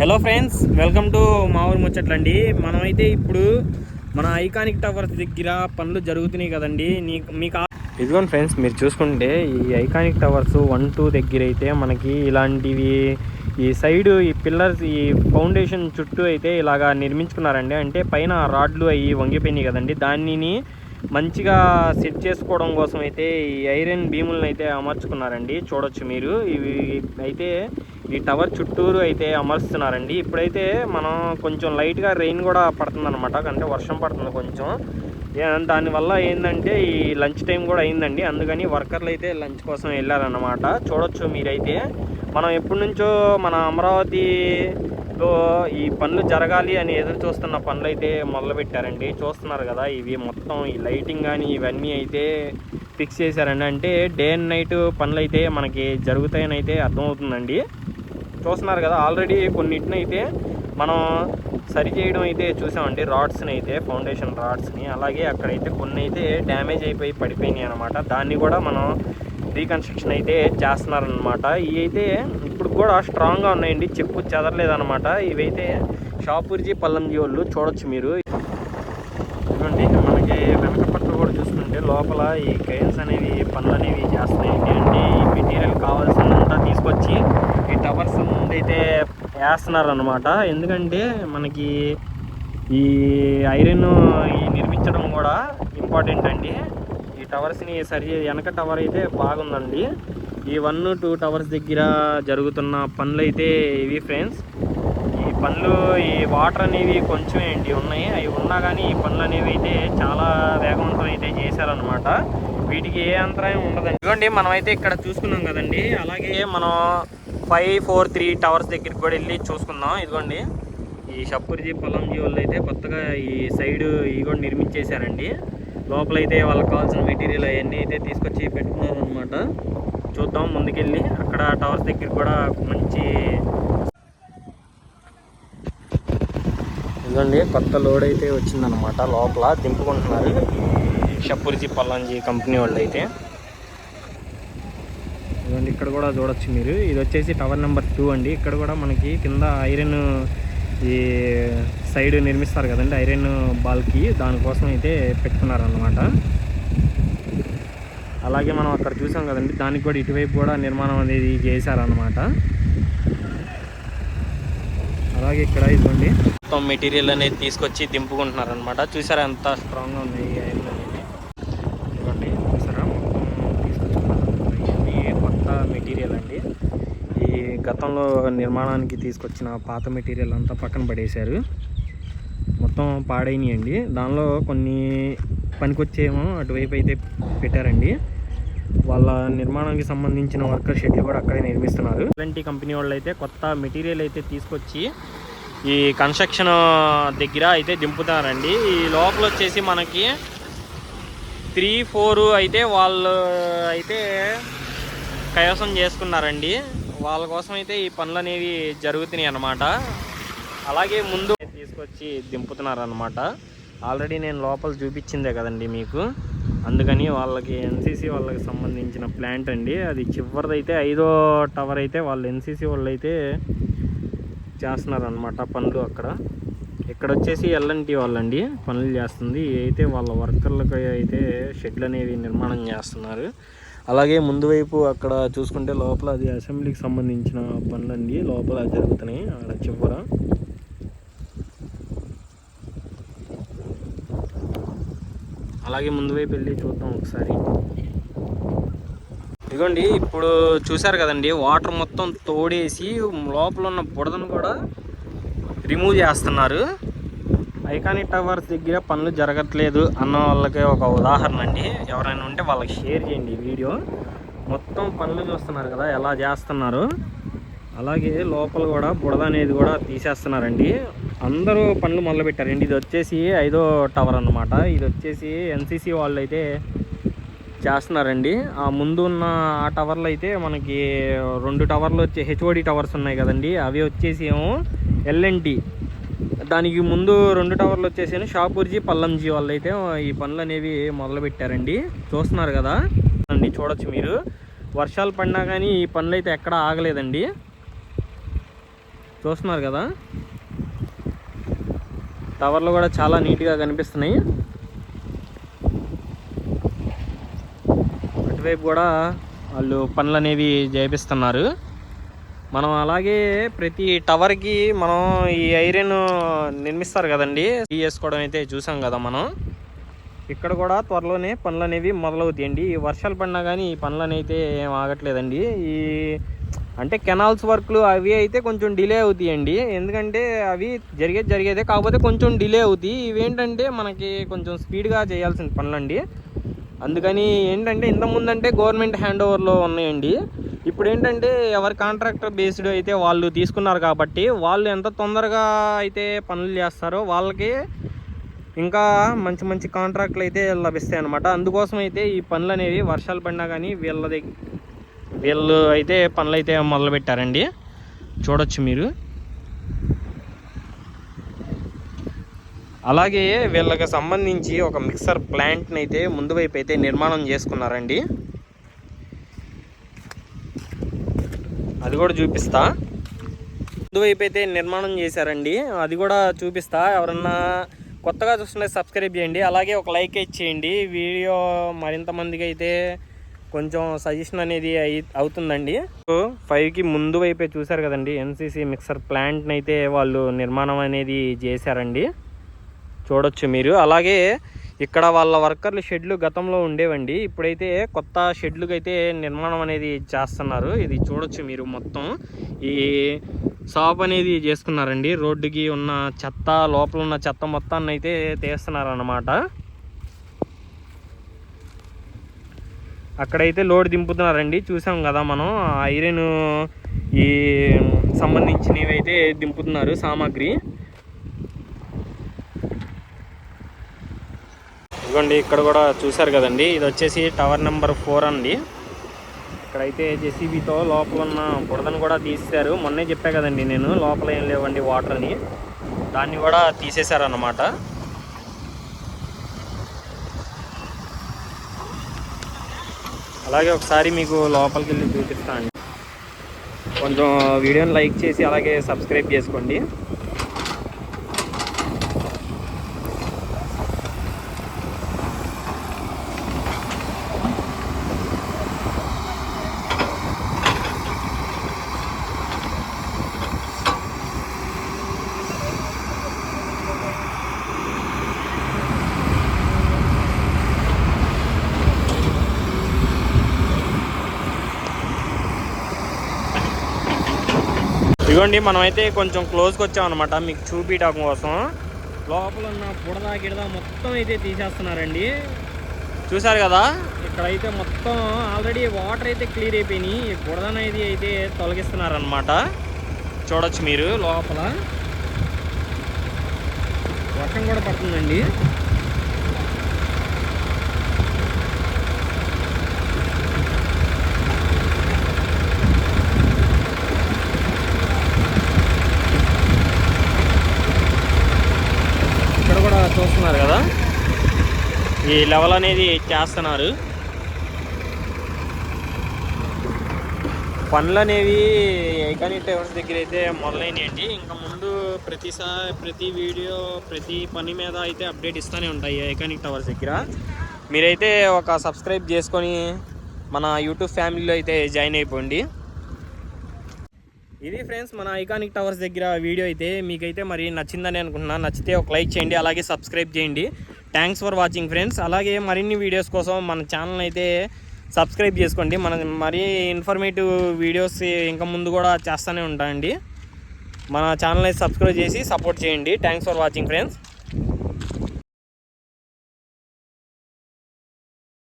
Hello friends welcome to మా ఊరు ముచ్చట్లండి మనమైతే ఇప్పుడు మన ఐకానిక్ టవర్స్ దగ్గర పనులు జరుగుతున్నాయి కదండి. మీకు ఇదిగోండి ఫ్రెండ్స్ మీరు చూసుకుంటే ఈ ఐకానిక్ టవర్స్ వన్ టూ దగ్గర అయితే మనకి ఇలాంటివి ఈ సైడ్ ఈ పిల్లర్స్ ఈ ఫౌండేషన్ చుట్టూ అయితే ఇలాగా నిర్మించుకున్నారండి. అంటే పైన రాడ్లు అవి వంగిపోయినాయి కదండి. దానిని మంచిగా సెట్ చేసుకోవడం కోసం అయితే ఈ ఐరన్ బీములను అయితే అమర్చుకున్నారండి. చూడొచ్చు మీరు. ఇవి అయితే ఈ టవర్ చుట్టూరు అయితే అమర్చుతున్నారండి ఇప్పుడైతే మనం కొంచెం లైట్గా రెయిన్ కూడా పడుతుంది అనమాట అంటే వర్షం పడుతుంది కొంచెం. దానివల్ల ఏంటంటే ఈ లంచ్ టైం కూడా అయిందండి. అందుకని వర్కర్లు అయితే లంచ్ కోసం వెళ్ళారన్నమాట. చూడొచ్చు మీరైతే. మనం ఎప్పటి నుంచో మన అమరావతిలో ఈ పనులు జరగాలి అని ఎదురు చూస్తున్న పనులు అయితే మొదలుపెట్టారండి. చూస్తున్నారు కదా ఇవి మొత్తం ఈ లైటింగ్ కానీ ఇవన్నీ అయితే ఫిక్స్ చేశారండి. అంటే డే అండ్ నైట్ పనులు అయితే మనకి జరుగుతాయని అయితే అర్థమవుతుందండి. చూస్తున్నారు కదా ఆల్రెడీ కొన్నిటినైతే మనం సరి చేయడం అయితే చూసామండి రాడ్స్ని అయితే ఫౌండేషన్ రాడ్స్ని. అలాగే అక్కడైతే కొన్ని అయితే డ్యామేజ్ అయిపోయి పడిపోయినాయి అనమాట దాన్ని కూడా మనం రీకన్స్ట్రక్షన్ అయితే చేస్తున్నారనమాట ఇవి అయితే ఇప్పుడు కూడా స్ట్రాంగ్గా ఉన్నాయండి చెప్పు చెదరలేదనమాట ఇవైతే షాపూర్జీ పల్లంజీ వాళ్ళు చూడొచ్చు మీరు. ఇవ్వండి మనకి వెనక పట్ల కూడా చూసుకుంటే లోపల ఈ కైన్స్ అనేవి పనులు అనేవి చేస్తున్నాయి అంటే ఈ మెటీరియల్ కావాల్సినంత తీసుకొచ్చి ఈ టవర్స్ ముందైతే వేస్తున్నారు అనమాట ఎందుకంటే మనకి ఈ ఐరన్ ఈ నిర్మించడం కూడా ఇంపార్టెంట్ అండి. ఈ టవర్స్ని సరి వెనక టవర్ అయితే బాగుందండి. ఈ వన్ టూ టవర్స్ దగ్గర జరుగుతున్న పనులు అయితే ఇవి ఫ్రెండ్స్. ఈ పనులు ఈ వాటర్ అనేవి కొంచెం ఏంటి ఉన్నాయి. అవి ఉన్నా కానీ ఈ పనులు అనేవి అయితే చాలా వేగవంతం అయితే చేశారనమాట వీటికి ఏ అంతరాయం ఉండదండి. ఇదిగోండి మనమైతే ఇక్కడ చూసుకున్నాం కదండి. అలాగే మనం ఫైవ్ ఫోర్ త్రీ టవర్స్ దగ్గరికి కూడా వెళ్ళి చూసుకుందాం. ఇదిగోండి. ఈ షప్పూర్జీ పొలంజీ వాళ్ళు అయితే కొత్తగా ఈ సైడ్ ఇవి కూడా నిర్మించేశారండి. లోపలైతే వాళ్ళకి కావాల్సిన మెటీరియల్ అవన్నీ అయితే తీసుకొచ్చి పెట్టుకున్నారు అనమాట చూద్దాం ముందుకెళ్ళి అక్కడ టవర్స్ దగ్గర కూడా మంచి ఇదిగోండి కొత్త లోడ్ అయితే వచ్చిందనమాట లోపల. దింపుకుంటున్నారు ఈ షప్పూర్జీ పల్లంజీ కంపెనీ వాళ్ళు అయితే ఇదిగోండి ఇక్కడ కూడా చూడొచ్చు మీరు. ఇది వచ్చేసి టవర్ నెంబర్ టూ అండి. ఇక్కడ కూడా మనకి కింద ఐరన్ ఈ సైడ్ నిర్మిస్తారు కదండి ఐరన్ బాల్కి దానికోసం అయితే పెట్టుకున్నారన్నమాట. అలాగే మనం అక్కడ చూసాం కదండి దానికి కూడా ఇటువైపు కూడా నిర్మాణం అనేది చేశారన్నమాట. అలాగే ఇక్కడ ఇదిగోండి. మొత్తం మెటీరియల్ అనేది తీసుకొచ్చి దింపుకుంటున్నారనమాట చూసారా ఎంత స్ట్రాంగ్గా ఉన్నాయి ఈ ఐరన్ అనేది ఇదిగోండి చూసారా మొత్తం తీసుకొచ్చుకున్నారు ఇవన్నీ కొత్త మెటీరియల్ అండి ఈ గతంలో నిర్మాణానికి తీసుకొచ్చిన పాత మెటీరియల్ అంతా పక్కన పడేశారు. మొత్తం పాడైనాయండి. దానిలో కొన్ని పనికొచ్చేమో అటువైపు అయితే పెట్టారండి. వాళ్ళ నిర్మాణానికి సంబంధించిన వర్కర్ షెడ్లు కూడా అక్కడే నిర్మిస్తున్నారు. ఇలాంటి కంపెనీ వాళ్ళు అయితే కొత్త మెటీరియల్ అయితే తీసుకొచ్చి ఈ కన్స్ట్రక్షన్ దగ్గర అయితే దింపుతారండి. ఈ లోపల వచ్చేసి మనకి త్రీ ఫోర్ అయితే వాళ్ళు అయితే కైవసం చేసుకున్నారండి. వాళ్ళ కోసం అయితే ఈ పనులు అనేవి జరుగుతున్నాయి అన్నమాట. అలాగే ముందు తీసుకొచ్చి దింపుతున్నారు అనమాట ఆల్రెడీ నేను లోపల చూపించిందే కదండి మీకు. అందుకని వాళ్ళకి ఎన్సీసీ వాళ్ళకి సంబంధించిన ప్లాంట్ అండి. అది చివరిదైతే ఐదో టవర్ అయితే వాళ్ళు ఎన్సీసీ వాళ్ళు అయితే చేస్తున్నారనమాట పనులు అక్కడ. ఇక్కడ వచ్చేసి ఎల్ఎన్టీ వాళ్ళండి పనులు చేస్తుంది. అయితే వాళ్ళ వర్కర్లకు అయితే షెడ్లు అనేవి నిర్మాణం చేస్తున్నారు. అలాగే ముందు వైపు అక్కడ చూసుకుంటే లోపల అది అసెంబ్లీకి సంబంధించిన పనులండి లోపల జరుగుతున్నాయి. అక్కడ చివర. అలాగే ముందు వైపు వెళ్ళి చూద్దాం ఒకసారి. ఇదిగోండి ఇప్పుడు చూసారు కదండి వాటర్ మొత్తం తోడేసి లోపల ఉన్న బుడదను కూడా రిమూవ్ చేస్తున్నారు. ఐకానిక్ టవర్స్ దగ్గర పనులు జరగట్లేదు అన్న వాళ్ళకి ఒక ఉదాహరణ అండి. ఎవరైనా ఉంటే వాళ్ళకి షేర్ చేయండి ఈ వీడియో. మొత్తం పనులు చూస్తున్నారు కదా ఎలా చేస్తున్నారు? అలాగే లోపల కూడా బుడద అనేది కూడా తీసేస్తున్నారండి. అందరూ పనులు మొదలుపెట్టారండి ఇది వచ్చేసి ఐదో టవర్ అన్నమాట. ఇది వచ్చేసి ఎన్సీసీ వాళ్ళు అయితే చేస్తున్నారండి. ఆ ముందు ఉన్న ఆ టవర్లు అయితే మనకి రెండు టవర్లు వచ్చి హెచ్ఓడి టవర్స్ ఉన్నాయి కదండి. అవి వచ్చేసి ఏమో ఎల్ఎన్టీ దానికి ముందు రెండు టవర్లు వచ్చేసి షాపూర్జీ పల్లంజీ వాళ్ళు అయితే ఈ పనులు అనేవి మొదలుపెట్టారండి. చూస్తున్నారు కదా? అండి చూడొచ్చు మీరు. వర్షాలు పడినా కానీ ఈ పనులు అయితే ఎక్కడ ఆగలేదండి. చూస్తున్నారు కదా? టవర్లు కూడా చాలా నీట్గా కనిపిస్తున్నాయి. అటువైపు కూడా వాళ్ళు పనులు అనేవి చేపిస్తున్నారు. మనం అలాగే ప్రతి టవర్కి మనం ఈ ఐరన్ నిర్మిస్తారు కదండి. ఈ వేసుకోవడం అయితే చూసాం కదా మనం. ఇక్కడ కూడా త్వరలోనే పనులు అనేవి మొదలవుతాయండి. ఈ వర్షాలు పడినా కానీ ఈ పనులు అయితే ఏం ఆగట్లేదండి. ఈ అంటే కెనాల్స్ వర్క్లు అవి అయితే కొంచెం డిలే అవుతాయండి. ఎందుకంటే అవి జరిగేది జరిగేదే కాకపోతే కొంచెం డిలే అవుతాయి. ఇవేంటంటే మనకి కొంచెం స్పీడ్గా చేయాల్సిన పనులండి. అందుకని ఏంటంటే ఇంతకుముందంటే గవర్నమెంట్ హ్యాండ్ ఓవర్లో ఉన్నాయండి. ఇప్పుడు ఏంటంటే ఎవరి కాంట్రాక్టర్ బేస్డ్ అయితే వాళ్ళు తీసుకున్నారు కాబట్టి వాళ్ళు ఎంత తొందరగా అయితే పనులు చేస్తారో వాళ్ళకి ఇంకా మంచి మంచి కాంట్రాక్ట్లు అయితే లభిస్తాయి అనమాట అందుకోసం అయితే ఈ పనులు అనేవి వర్షాలు పడినా కానీ వీళ్ళది వీళ్ళు అయితే పనులు అయితే మొదలుపెట్టారండి. చూడొచ్చు మీరు. అలాగే వీళ్ళకి సంబంధించి ఒక మిక్సర్ ప్లాంట్ని అయితే ముందు వైపు అయితే నిర్మాణం చేసుకున్నారండి. అది కూడా చూపిస్తా. ముందు వైపు అయితే నిర్మాణం చేశారండి. అది కూడా చూపిస్తా. ఎవరన్నా కొత్తగా చూస్తుంటే సబ్స్క్రైబ్ చేయండి. అలాగే ఒక లైక్ ఇచ్చేయండి వీడియో మరింత మందికి అయితే కొంచెం సజెషన్ అనేది అయి అవుతుందండి. ఫైవ్కి ముందు వైపే చూశారు కదండి. ఎన్సీసీ మిక్సర్ ప్లాంట్ని అయితే వాళ్ళు నిర్మాణం అనేది చేశారండి. చూడొచ్చు మీరు. అలాగే ఇక్కడ వాళ్ళ వర్కర్లు షెడ్లు గతంలో ఉండేవండి. ఇప్పుడైతే కొత్త షెడ్లకు అయితే నిర్మాణం అనేది చేస్తున్నారు. ఇది చూడొచ్చు మీరు మొత్తం. ఈ షాప్ అనేది చేసుకున్నారండి. రోడ్డుకి ఉన్న చెత్త లోపల ఉన్న చెత్త మొత్తాన్ని అయితే తీస్తున్నారు అన్నమాట అక్కడైతే లోడ్ దింపుతున్నారండి. చూసాం కదా మనం. ఐరన్ ఈ సంబంధించినవి అయితే దింపుతున్నారు సామాగ్రి. ఇదిగోండి ఇక్కడ కూడా చూశారు కదండి. ఇది వచ్చేసి టవర్ నెంబర్ ఫోర్ అండి. ఇక్కడైతే జెసిబితో లోపల ఉన్న బుడదను కూడా తీసేశారు. మొన్నే చెప్పా కదండి నేను లోపల ఏం లేవండి వాటర్ అని. దాన్ని కూడా తీసేశారన్నమాట. అలాగే ఒకసారి మీకు లోపలికి వెళ్ళి చూపిస్తాను. కొంచెం వీడియోని లైక్ చేసి అలాగే సబ్స్క్రైబ్ చేసుకోండి. ఇదిగోండి మనమైతే కొంచెం క్లోజ్కి వచ్చామన్నమాట. మీకు చూపించడం కోసం. లోపల ఉన్న బుడద గిడద మొత్తం అయితే తీసేస్తున్నారండి. చూసారు కదా? ఇక్కడైతే మొత్తం ఆల్రెడీ వాటర్ అయితే క్లియర్ అయిపోయినాయి. ఈ బుడద అనేది అయితే తొలగిస్తున్నారనమాట చూడొచ్చు మీరు లోపల. వర్షం కూడా పడుతుందండి ఇక్కడ కూడా చూస్తున్నారు కదా? ఈ లెవెల్ అనేది చేస్తున్నారు. పనులు అనేవి ఐకానిక్ టైవర్స్ దగ్గర అయితే మొదలైనాయండి. ఇంకా ముందు ప్రతిసారి ప్రతి వీడియో ప్రతి పని మీద అయితే అప్డేట్ ఇస్తూనే ఉంటాయి ఐకానిక్ టవర్స్ దగ్గర. మీరైతే ఒక సబ్స్క్రైబ్ చేసుకొని మన యూట్యూబ్ ఫ్యామిలీలో అయితే జాయిన్ అయిపోండి. ఇది ఫ్రెండ్స్ మన ఐకానిక్ టవర్స్ దగ్గర వీడియో అయితే. మీకైతే మరి నచ్చిందని అనుకుంటున్నా. నచ్చితే ఒక లైక్ చేయండి అలాగే సబ్స్క్రైబ్ చేయండి. థ్యాంక్స్ ఫర్ వాచింగ్ ఫ్రెండ్స్ అలాగే మరిన్ని వీడియోస్ కోసం మన ఛానల్ అయితే సబ్స్క్రైబ్ చేసుకోండి. మన మరీ ఇన్ఫర్మేటివ్ వీడియోస్ ఇంకా ముందు కూడా చేస్తూనే ఉంటాయండి మన ఛానల్ అయితే సబ్స్క్రైబ్ చేసి సపోర్ట్ చేయండి. Thanks for watching friends